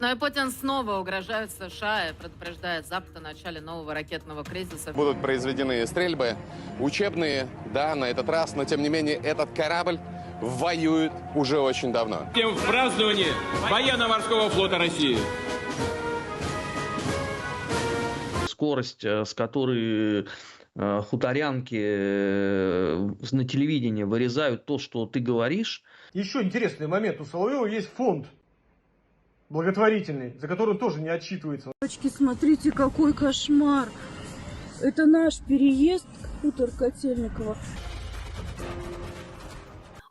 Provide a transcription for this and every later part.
Ну и Путин снова угрожает США и предупреждает Запад о начале нового ракетного кризиса. Будут произведены стрельбы, учебные, да, на этот раз, но тем не менее этот корабль воюет уже очень давно. Тем в праздновании военно-морского флота России. скорость, э, с которой э, хуторянки э, на телевидении вырезают то, что ты говоришь, Еще интересный момент. У Соловьева есть фонд благотворительный, за который он тоже не отчитывается. Девочки, смотрите, какой кошмар. Это наш переезд хутор Котельникова.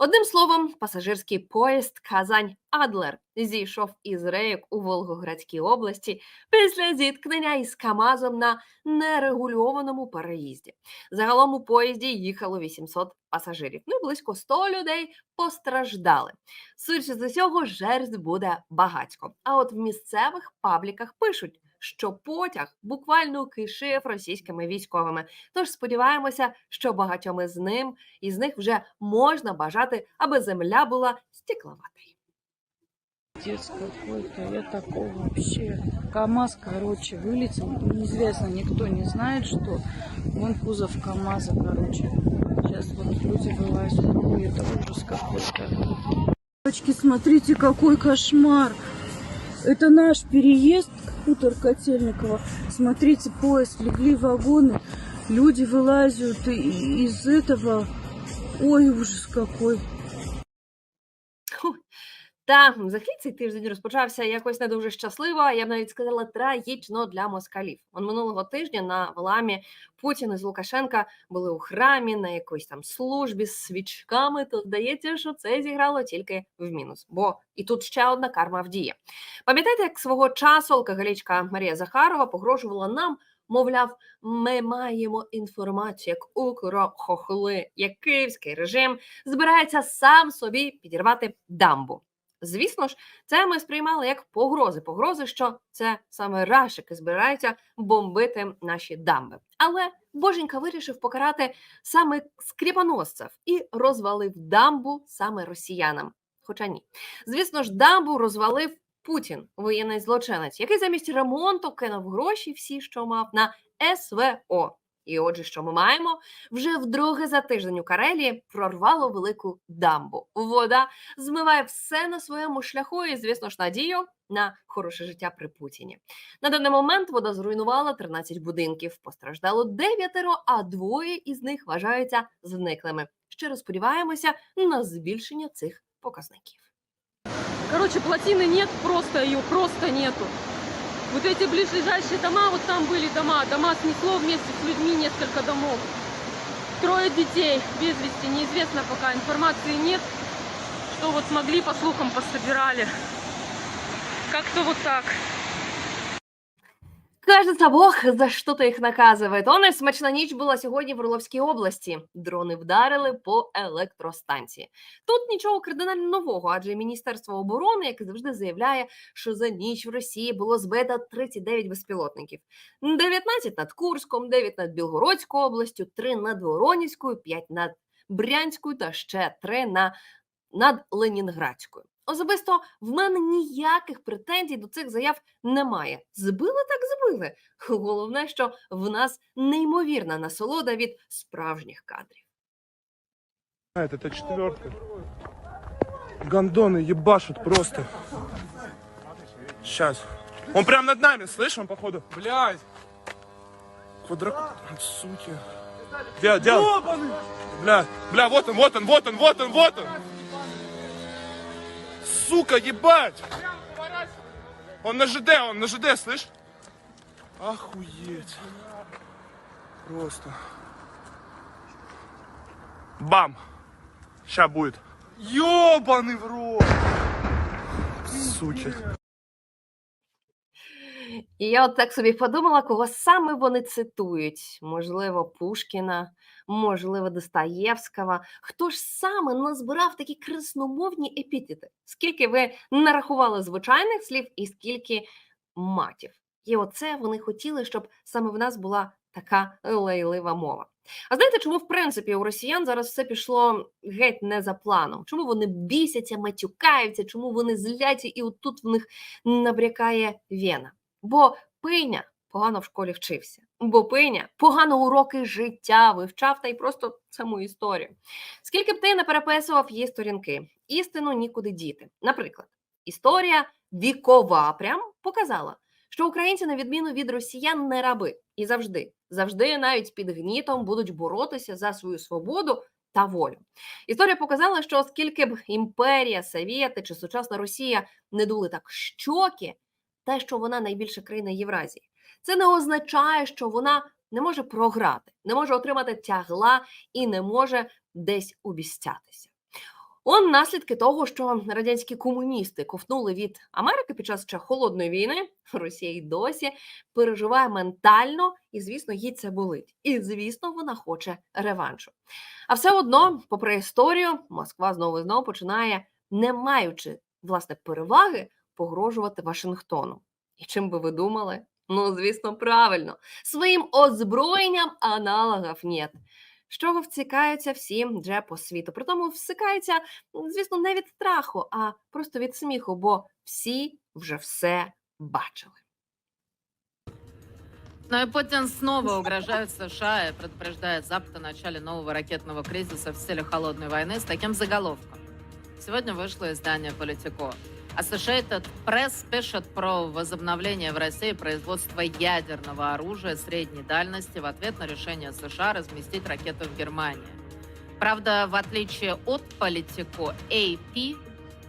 Одним словом, пасажирський поїзд Казань Адлер зійшов із рейок у Волгоградській області після зіткнення із Камазом на нерегульованому переїзді. Загалом у поїзді їхало 800 пасажирів. Ну і близько 100 людей постраждали. Судячи з усього, жертв буде багатько. А от в місцевих пабліках пишуть Що потяг буквально кишив російськими військовими. Тож сподіваємося, що багатьом із ним із них вже можна бажати, аби земля була стекловатою. Отец какой-то, я такого вообще. КамАЗ, короче, вылетел. Неизвестно, никто не знает, что. Вон кузов КамАЗа, короче. Сейчас вот люди вылазят. Ой, это ужас какой-то. Девочки, смотрите, какой кошмар. Это наш переезд хутор Котельникова. Смотрите, поезд, легли вагоны. Люди вылазят и- из этого. Ой, ужас какой. Та взагалі цей тиждень розпочався якось не дуже щасливо. Я б навіть сказала трагічно для москалів. Он минулого тижня на Валамі Путін із Лукашенка були у храмі на якоїсь там службі з свічками. То здається, що це зіграло тільки в мінус. Бо і тут ще одна карма вдіє. Пам'ятаєте, як свого часу алкоголічка Марія Захарова погрожувала нам? Мовляв, ми маємо інформацію, як укрохохли, як київський режим збирається сам собі підірвати дамбу. Звісно ж, це ми сприймали як погрози. Погрози, що це саме рашики збираються бомбити наші дамби. Але Боженька вирішив покарати саме скріпоносців і розвалив дамбу саме росіянам. Хоча ні, звісно ж, дамбу розвалив Путін, воєнний злочинець, який замість ремонту кинув гроші всі, що мав, на СВО. І отже, що ми маємо? Вже вдруге за тиждень у Карелії прорвало велику дамбу. Вода змиває все на своєму шляху, і, звісно ж, надію на хороше життя при Путіні. На даний момент вода зруйнувала 13 будинків, постраждало дев'ятеро, а двоє із них вважаються зниклими. Щиро сподіваємося на збільшення цих показників. Короче, плотины нет, просто ее просто нету. Вот эти ближайшие дома, вот там были дома, дома снесло вместе с людьми несколько домов. Трое детей без вести, неизвестно пока, информации нет, что вот смогли, по слухам, пособирали. Как-то вот так. Кажется, Бог за что-то їх наказує. То не смачна ніч була сьогодні в Орловській області. Дрони вдарили по електростанції. Тут нічого кардинально нового, адже Міністерство оборони, яке завжди заявляє, що за ніч в Росії було збито 39 безпілотників: 19 над Курском, 9 над Білгородською областю, 3 над Воронівською, 5 над Брянською та ще 3 на над Ленінградською. Особисто в мене ніяких претензій до цих заяв немає. Збили так збили. Головне, що в нас неймовірна насолода від справжніх кадрів. Это, это четверка. Гондоны ебашут просто. Сейчас. Он прям над нами, слышь, он походу. Блядь. Квадрак... Суки. Где, где? он? Бля, бля, вот он, вот он, вот он, вот он, вот он. Сука, ебать. Он на ЖД, он на ЖД, слышь? Охуеть. Просто. Бам. Ща будет. Ёбаный в рот! Суки. І я от так собі подумала, кого саме вони цитують. Можливо, Пушкіна, можливо, Достоєвського. Хто ж саме назбирав такі красномовні епітети? Скільки ви нарахували звичайних слів і скільки матів? І оце вони хотіли, щоб саме в нас була така лейлива мова. А знаєте, чому в принципі у росіян зараз все пішло геть не за планом? Чому вони бісяться, матюкаються, чому вони зляться, і отут в них набрякає вена? Бо пиня погано в школі вчився, бо пиня погано уроки життя вивчав та й просто саму історію. Скільки б ти не переписував її сторінки, істину нікуди діти. Наприклад, історія вікова прям показала, що українці, на відміну від росіян, не раби і завжди, завжди, навіть під гнітом, будуть боротися за свою свободу та волю. Історія показала, що оскільки б імперія, Совєти чи сучасна Росія не дули так щоки, те, що вона найбільша країна Євразії, це не означає, що вона не може програти, не може отримати тягла і не може десь обіцятися. Он наслідки того, що радянські комуністи ковтнули від Америки під час ще холодної війни. Росія й досі переживає ментально, і звісно, їй це болить. І звісно, вона хоче реваншу. А все одно, попри історію, Москва знову і знову починає, не маючи власне переваги, погрожувати Вашингтону. І чим би ви думали? Ну, звісно, правильно, своїм озброєнням аналогів нет. З чого вцікаються всі вже по світу. Притому всикаються, м, звісно, не від страху, а просто від сміху, бо всі вже все бачили. Ну и Путин снова угрожает США и предупреждает Запад о начале нового ракетного кризиса в стиле холодной войны с таким заголовком. Сегодня вышло издание «Политико». А Associated Press пишет про возобновление в России производства ядерного оружия средней дальности в ответ на решение США разместить ракету в Германии. Правда, в отличие от Политико, AP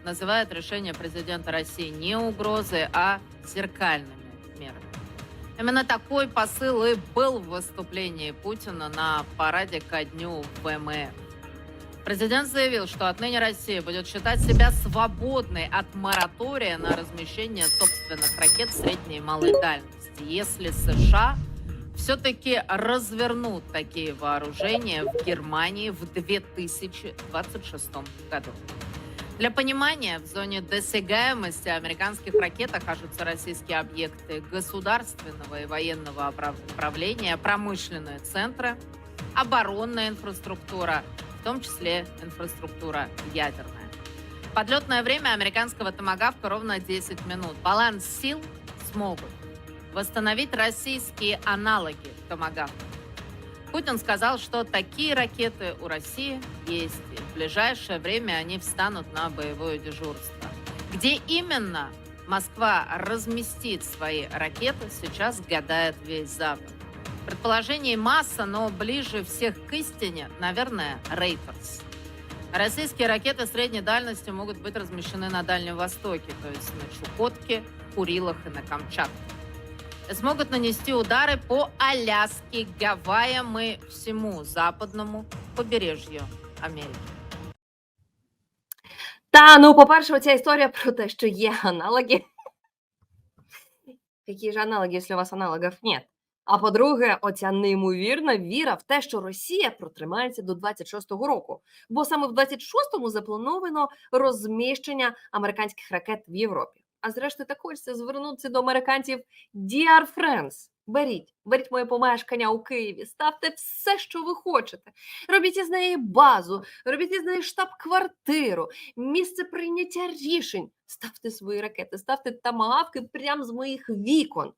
называет решение президента России не угрозой, а зеркальными мерами. Именно такой посыл и был в выступлении Путина на параде ко дню ВМФ. Президент заявил, что отныне Россия будет считать себя свободной от моратория на размещение собственных ракет средней и малой дальности, если США все-таки развернут такие вооружения в Германии в 2026 году. Для понимания, в зоне досягаемости американских ракет окажутся российские объекты государственного и военного управления, промышленные центры, оборонная инфраструктура, в том числе инфраструктура ядерная. Подлетное время американского томагавка ровно 10 минут. Баланс сил смогут восстановить российские аналоги томагавка. Путин сказал, что такие ракеты у России есть, и в ближайшее время они встанут на боевое дежурство. Где именно Москва разместит свои ракеты, сейчас гадает весь Запад. Предположений масса, но ближе всех к истине, наверное, Рейтерс. Российские ракеты средней дальности могут быть размещены на Дальнем Востоке, то есть на Чукотке, Курилах и на Камчатке. И смогут нанести удары по Аляске, Гавайям и всему западному побережью Америки. Та ну, по-перше, оця історія про те, що є аналоги. Які ж аналоги, якщо у вас аналогів нет? А по-друге, оця неймовірна віра в те, що Росія протримається до 26-го року. Бо саме в 26-му заплановано розміщення американських ракет в Європі. А зрештою, так хочеться звернутися до американців Dear friends, беріть, беріть моє помешкання у Києві, ставте все, що ви хочете. Робіть із неї базу, робіть із неї штаб-квартиру, місце прийняття рішень. Ставте свої ракети, ставте тамагавки прямо з моїх вікон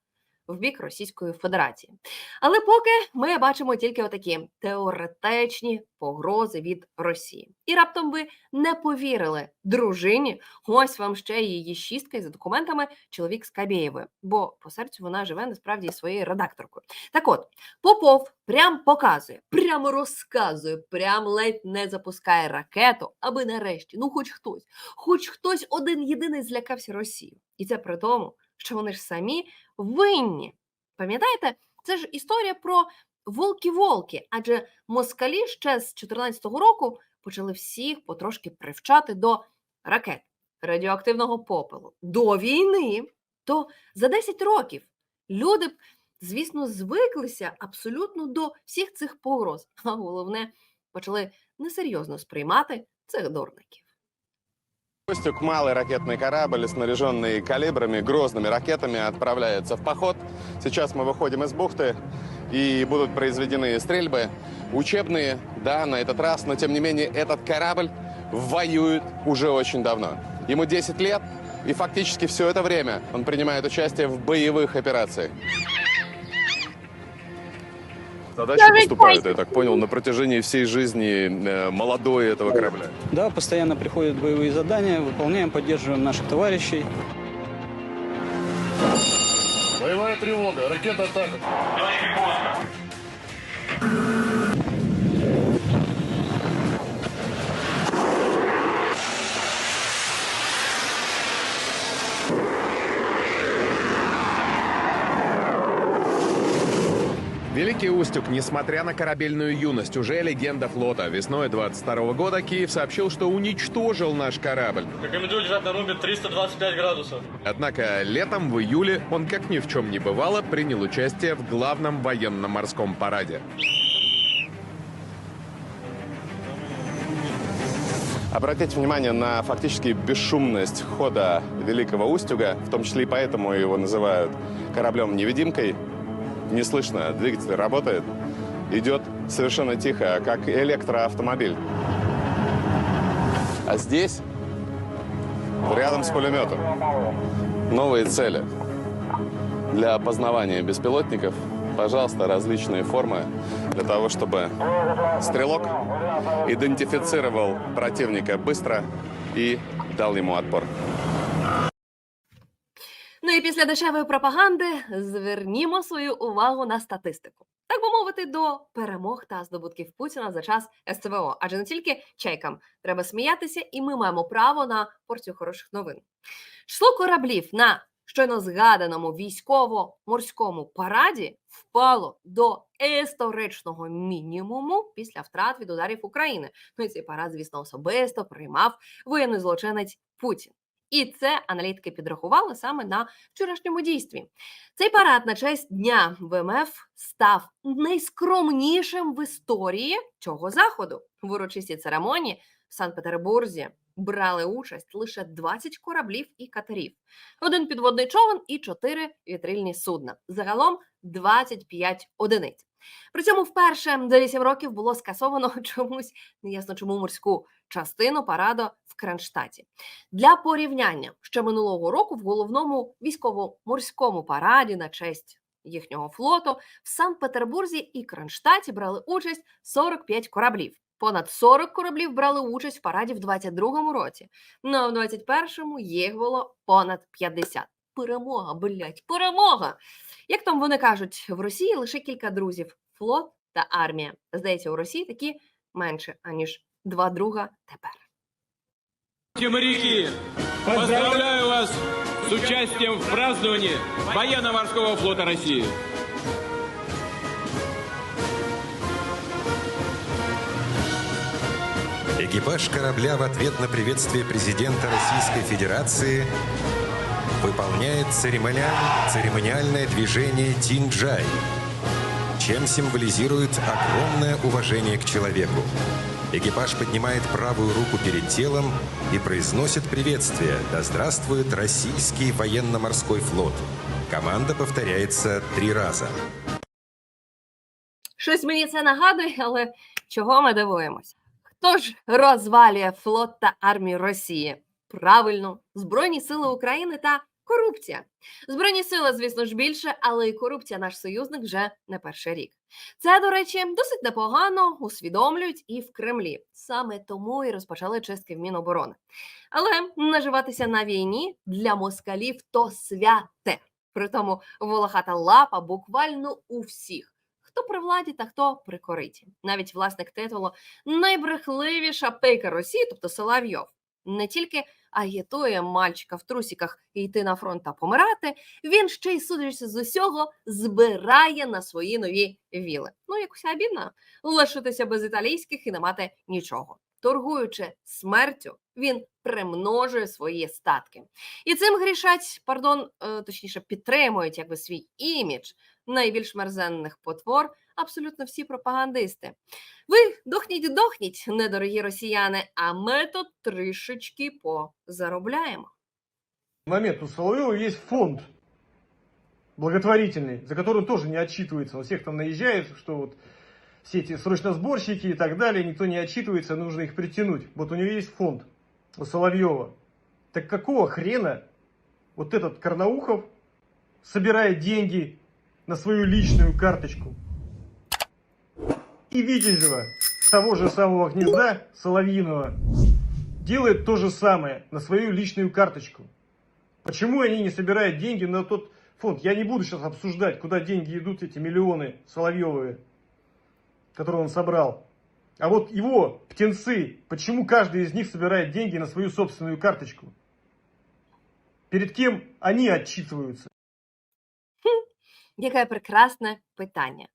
в бік Російської Федерації. Але поки ми бачимо тільки отакі теоретичні погрози від Росії. І раптом ви не повірили дружині. Ось вам ще її шістка із документами чоловік з Кабєєвою, бо по серцю вона живе насправді своєю редакторкою. Так от, Попов прям показує, прямо розказує, прям ледь не запускає ракету, аби нарешті, ну хоч хтось, хоч хтось один єдиний злякався Росію. І це при тому, що вони ж самі винні. Пам'ятаєте, це ж історія про волки-волки, адже москалі ще з 14-го року почали всіх потрошки привчати до ракет, радіоактивного попелу. До війни, то за 10 років люди б, звісно, звиклися абсолютно до всіх цих погроз, а головне, почали несерйозно сприймати цих дурників. Устюг малый ракетный корабль, снаряженный калибрами, грозными ракетами, отправляется в поход. Сейчас мы выходим из бухты и будут произведены стрельбы. Учебные, да, на этот раз, но тем не менее этот корабль воюет уже очень давно. Ему 10 лет, и фактически все это время он принимает участие в боевых операциях. Задачи поступают, я так понял, на протяжении всей жизни э, молодой этого корабля. Да, постоянно приходят боевые задания, выполняем, поддерживаем наших товарищей. Боевая тревога, ракета атака. Великий Устюг, несмотря на корабельную юность, уже легенда флота. Весной 22 года Киев сообщил, что уничтожил наш корабль. Рекомендую лежать на рубе 325 градусов. Однако летом, в июле, он, как ни в чем не бывало, принял участие в главном военно-морском параде. Обратите внимание на фактически бесшумность хода Великого Устюга, в том числе и поэтому его называют кораблем-невидимкой. Не слышно, двигатель работает, идет совершенно тихо, как электроавтомобиль. А здесь, рядом с пулеметом, новые цели. Для опознавания беспилотников, пожалуйста, различные формы для того, чтобы стрелок идентифицировал противника быстро и дал ему отпор. Після дешевої пропаганди звернімо свою увагу на статистику. Так би мовити, до перемог та здобутків Путіна за час СЦВО. Адже не тільки чайкам треба сміятися, і ми маємо право на порцію хороших новин. Число кораблів на щойно згаданому військово-морському параді впало до історичного мінімуму після втрат від ударів України. Ну і цей парад, звісно, особисто приймав воєнний злочинець Путін. І це аналітики підрахували саме на вчорашньому дійстві. Цей парад на честь дня ВМФ став найскромнішим в історії цього заходу. В урочистій церемонії в Санкт-Петербурзі брали участь лише 20 кораблів і катерів, один підводний човен і 4 вітрильні судна. Загалом 25 одиниць. При цьому вперше за 8 років було скасовано чомусь неясно чому морську частину параду в Кронштадті. Для порівняння ще минулого року в головному військово-морському параді на честь їхнього флоту в Санкт-Петербурзі і Кронштадті брали участь 45 кораблів. Понад 40 кораблів брали участь в параді в 22-му році. Ну а в 21-му їх було понад 50. Перемога, блять, перемога! Як там вони кажуть, в Росії лише кілька друзів: флот та армія. Здається, у Росії такі менше, аніж два друга тепер. Моряки, поздравляю вас с участием в праздновании военно-морского флота России. Экипаж корабля в ответ на приветствие президента Российской Федерации выполняет церемониаль- церемониальное движение Тинджай, чем символизирует огромное уважение к человеку. Экипаж поднимает правую руку перед телом и произносит приветствие «Да здравствует российский военно-морской флот». Команда повторяется три раза. Щось мені це нагадує, але чого ми дивуємось? Хто ж розвалює флот та армію Росії? Правильно, Збройні Сили України та корупція. Збройні сили, звісно ж, більше, але і корупція наш союзник вже не перший рік. Це, до речі, досить непогано усвідомлюють і в Кремлі. Саме тому і розпочали чистки в Міноборони. Але наживатися на війні для москалів то святе. Притому волохата лапа буквально у всіх. Хто при владі та хто при кориті. Навіть власник титулу найбрехливіша пейка Росії, тобто Соловйов, не тільки агітує мальчика в трусіках йти на фронт та помирати, він ще й судячи з усього збирає на свої нові віли. Ну, якось обідно лишитися без італійських і не мати нічого. Торгуючи смертю, він примножує свої статки. І цим грішать, пардон, е, точніше, підтримують якби свій імідж найбільш мерзенних потвор абсолютно всі пропагандисти. Ви дохніть, дохніть, недорогі росіяни, а ми тут трішечки позаробляємо. момент у Соловьева есть фонд благотворительный, за который он тоже не отчитывается. Он всех там наезжает, что вот все эти срочносборщики и так далее, никто не отчитывается, нужно их притянуть. Вот у него есть фонд у Соловьева. Так какого хрена вот этот Карнаухов собирает деньги на свою личную карточку? И Витязева, того же самого гнезда Соловьиного, делает то же самое на свою личную карточку. Почему они не собирают деньги на тот фонд? Я не буду сейчас обсуждать, куда деньги идут, эти миллионы Соловьевые, которые он собрал. А вот его птенцы, почему каждый из них собирает деньги на свою собственную карточку? Перед кем они отчитываются? Яке прекрасне питання.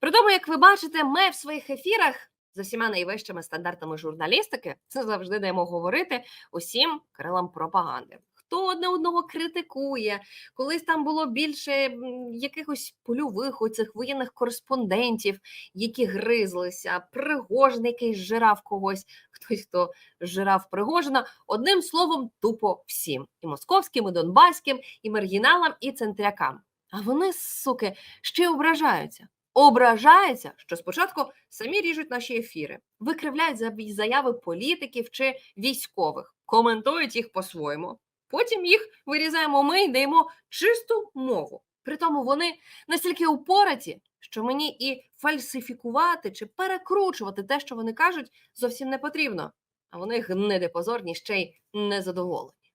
При тому, як ви бачите, ми в своїх ефірах за всіма найвищими стандартами журналістики це завжди даємо говорити усім крилам пропаганди. Хто одне одного критикує, колись там було більше якихось польових оцих воєнних кореспондентів, які гризлися, Пригожин, який жирав когось, хтось хто жирав Пригожина. Одним словом, тупо всім: і московським, і донбаським, і маргіналам, і центрякам. А вони, суки, ще ображаються. Ображаються, що спочатку самі ріжуть наші ефіри, викривляють заяви політиків чи військових, коментують їх по-своєму. Потім їх вирізаємо ми і даємо чисту мову. Притому вони настільки упораті, що мені і фальсифікувати чи перекручувати те, що вони кажуть, зовсім не потрібно. А вони гниди позорні ще й незадоволені.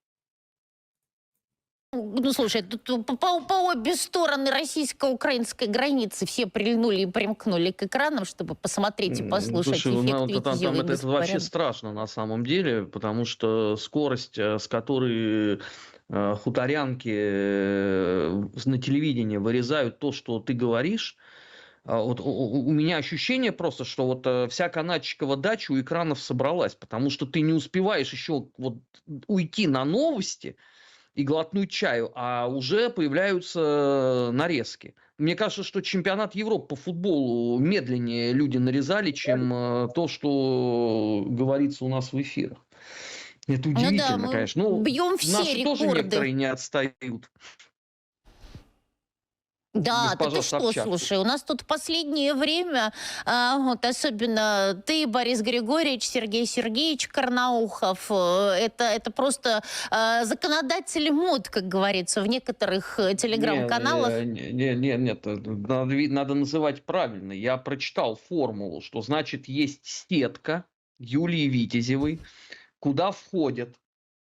Ну, слушай, тут по, по- обе стороны российско-украинской границы все прильнули и примкнули к экранам, чтобы посмотреть и послушать слушай, ну, эффект там- там и это, это вообще страшно на самом деле, потому что скорость, э, с которой э, хуторянки э, на телевидении вырезают то, что ты говоришь, а, вот у, меня ощущение просто, что вот вся канадчикова дача у экранов собралась, потому что ты не успеваешь еще вот уйти на новости и глотнуть чаю, а уже появляются нарезки. Мне кажется, что чемпионат Европы по футболу медленнее люди нарезали, чем э, то, что говорится у нас в эфирах. Это Ну да, удивительно, мы конечно. Ну, бьем все наши тоже рекорды. некоторые не отстают. Да, ты что, Собчак. слушай, у нас тут в последнее время, а, вот особенно ты, Борис Григорьевич, Сергей Сергеевич Карнаухов, э, это, это просто а, законодатели мод, как говорится, в некоторых э, телеграм-каналах. Не, не, не, нет, э, надо, надо называть правильно. Я прочитал формулу, что значит есть сетка Юлии Витязевой, куда входят,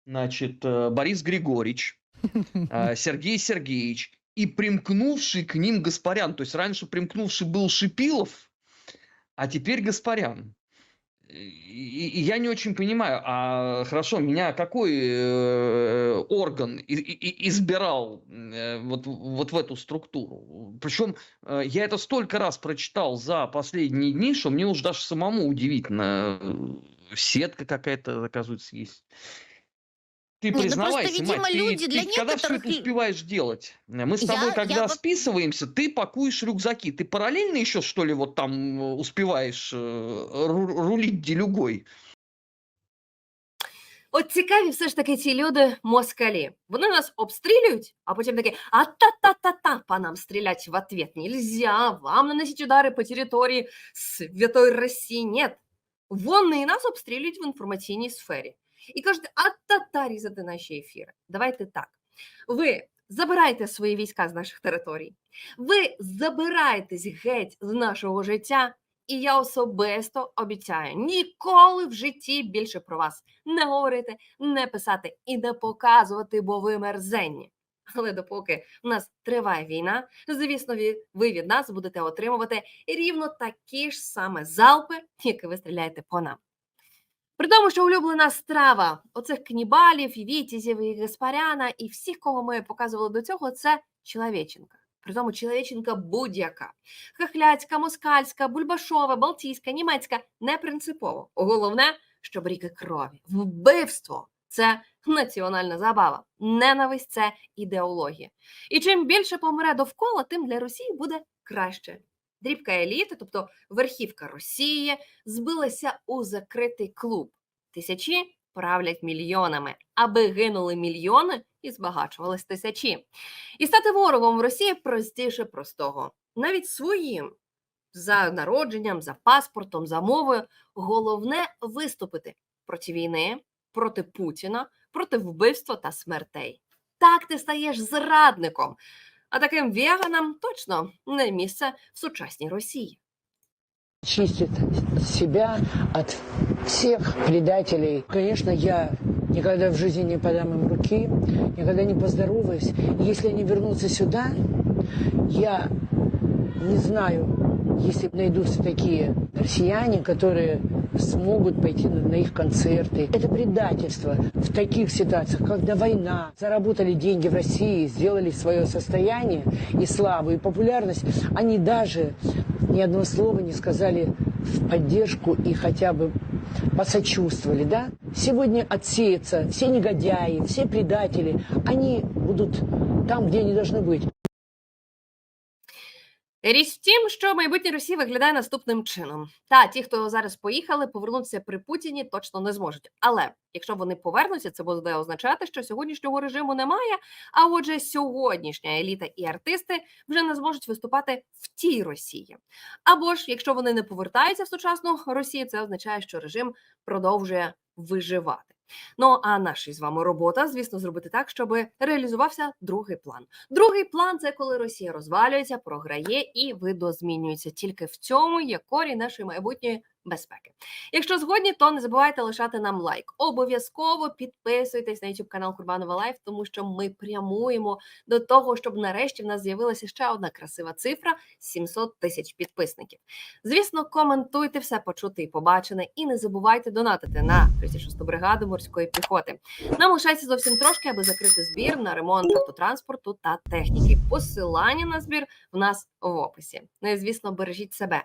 значит, э, Борис Григорьевич, Сергей Сергеевич и примкнувший к ним Гаспарян. То есть раньше примкнувший был Шипилов, а теперь Гаспарян. И, и- я не очень понимаю, а хорошо, меня какой э, орган и- и- избирал э, вот, вот в эту структуру? Причем э, я это столько раз прочитал за последние дни, что мне уже даже самому удивительно. э, Сетка какая-то, оказывается, есть. Ты Нет, ну просто, признавайся, видимо, мать, ты- люди ты, для когда все некоторых это ли- успеваешь делать? Мы с Я- тобой, я когда вот- списываемся, ты пакуешь рюкзаки. Ты параллельно еще, что ли, вот там э, успеваешь э, ру- рулить делюгой? От цікаві все ж таки ці люди москалі. Вони нас обстрілюють, а потім такі: а та-та-та-та, по нам стрілять в ответ нельзя, вам наносить удари по території Святої Росії. Нет. Вони нас обстрілюють в інформаційній сфері. І кажуть, а та-та різати наші ефіри. Давайте так. Ви забирайте свої війська з наших територій, ви забираєтесь геть з нашого життя. І я особисто обіцяю ніколи в житті більше про вас не говорити, не писати і не показувати, бо ви мерзенні. Але допоки в нас триває війна, звісно, ви від нас будете отримувати рівно такі ж саме залпи, які ви стріляєте по нам. При тому, що улюблена страва оцих канібалів, і вітязів, і Гаспаряна, і всіх, кого ми показували до цього, це чоловіченка. При тому чоловіченка будь-яка. Хахляцька, москальська, бульбашова, балтійська, німецька не принципово. Головне, щоб ріки крові, вбивство це національна забава, ненависть це ідеологія. І чим більше помре довкола, тим для Росії буде краще. Дрібка еліти, тобто верхівка Росії, збилася у закритий клуб. Тисячі правлять мільйонами, аби гинули мільйони і збагачувались тисячі. І стати ворогом в Росії простіше простого. Навіть своїм за народженням, за паспортом, за мовою. Головне виступити проти війни, проти Путіна, проти вбивства та смертей. Так ти стаєш зрадником. А таким веганам точно не місце в сучасній Росії. чистит себя от всех предателей. Конечно, я никогда в жизни не подам им руки, никогда не поздороваюсь. Если они вернутся сюда, я не знаю, если найдутся такие россияне, которые смогут пойти на на их концерты. Это предательство в таких ситуациях, когда война, заработали деньги в России, сделали свое состояние и славу, и популярность. Они даже ни одного слова не сказали в поддержку и хотя бы посочувствовали, да? Сегодня отсеются все негодяи, все предатели, они будут там, где они должны быть. Річ в тім, що майбутнє Росії виглядає наступним чином. Та ті, хто зараз поїхали, повернутися при Путіні точно не зможуть. Але якщо вони повернуться, це буде означати, що сьогоднішнього режиму немає. А отже, сьогоднішня еліта і артисти вже не зможуть виступати в тій Росії. Або ж, якщо вони не повертаються в сучасну Росію, це означає, що режим продовжує виживати. Ну а наша з вами робота, звісно, зробити так, щоб реалізувався другий план. Другий план це коли Росія розвалюється, програє і видозмінюється. Тільки в цьому є корінь нашої майбутньої безпеки. Якщо згодні, то не забувайте лишати нам лайк. Обов'язково підписуйтесь на YouTube канал Курбанова Лайф, тому що ми прямуємо до того, щоб нарешті в нас з'явилася ще одна красива цифра 700 тисяч підписників. Звісно, коментуйте все почуте і побачене, і не забувайте донатити на 36-ту бригаду морської піхоти. Нам лишається зовсім трошки, аби закрити збір на ремонт автотранспорту та техніки. Посилання на збір в нас в описі. Ну і звісно, бережіть себе,